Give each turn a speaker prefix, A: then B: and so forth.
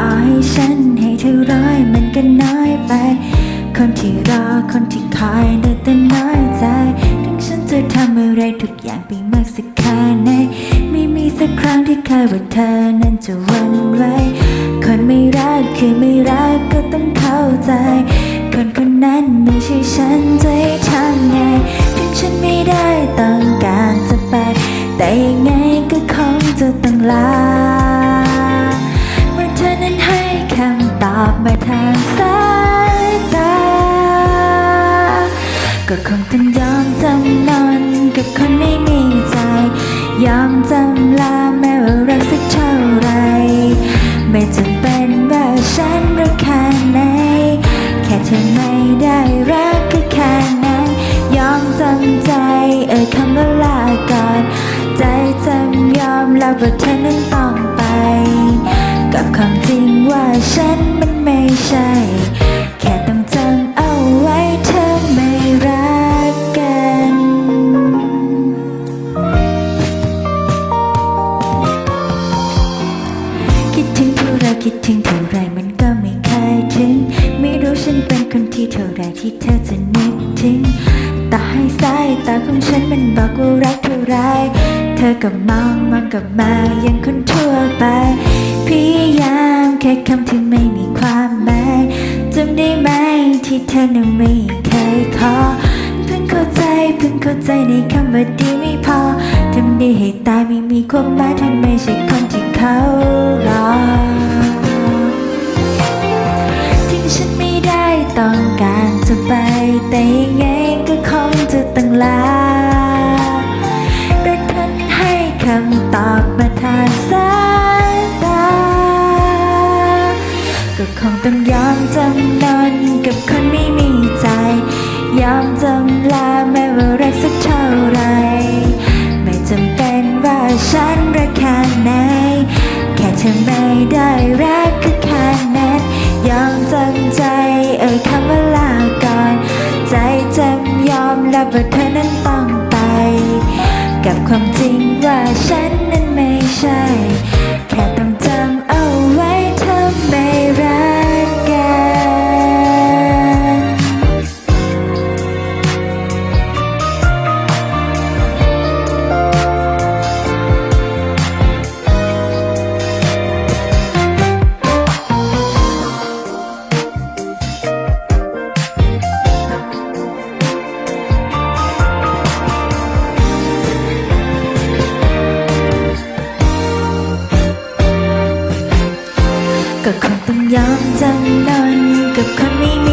A: ต่อให้ฉันให้เธอร้ายมันก็น้อยไป คนที่รอคนที่คอยเด้แต่น้อยใจ ถึงฉันจะทำอะไรทุกอย่างไปมากสักแค่ไหนไม่มีสักครั้งที่คายว่าเธอนั้นจะวันไว้ คนไม่รักคือไม่รักก็ต้องเข้าใจ คนคนนั้นไม่ใช่ฉันจะให้ทำไง ถึงฉันไม่ได้ต้องการจะไปแต่ยังไง อบมาทางสายตา ก็คงต้องยอมจำนอนกับคนไม่มีใจ ยอมจำลาแม้ว่ารักสักเท่าไร ไม่จำเป็นว่าฉันรักแค่ไหน แค่เธอไม่ได้รักก็แค่นั้น ยอมจำใจ แค่ต้องจำเอาไว้เธอไม่รักกัน คิดถึงเท่าไรคิดถึงเท่าไรมันก็ไม่เคยถึง ไม่รู้ฉันเป็นคนที่เท่าไรที่เธอจะนึกถึงต่อให้สายตาของฉันมันบอกว่ารักเท่าไร เธอก็มองมันกลับมาอย่างคนทั่วไปพยายาม แค่คำที่ไม่มีความหมายจำได้ไหมที่เธอนั้นไม่เคยขอเพิ่งเข้าใจเพิ่งเข้าใจในคำว่าดีไม่พอทำดีให้ตายไม่มีความหมายถ้าไม่ใช่คนที่เขารอถึงฉันไม่ได้ต้องการจะไป แต่ยังไงก็คงจะต้องลารักท่านให้คำตอบมาทางสาย ก็คงต้องยอมจำนนกับคนไม่มีใจ ยอมจำลาแม้ว่ารักสักเท่าไร ไม่จำเป็นว่าฉันรักแค่ไหน แค่เธอไม่ได้รักก็แค่นั้นยอมจำใจเอ่ยคำว่าลาก่อน ใจจำยอมรับว่าเธอ กับคนต้องยอมจำนนกับคนไม่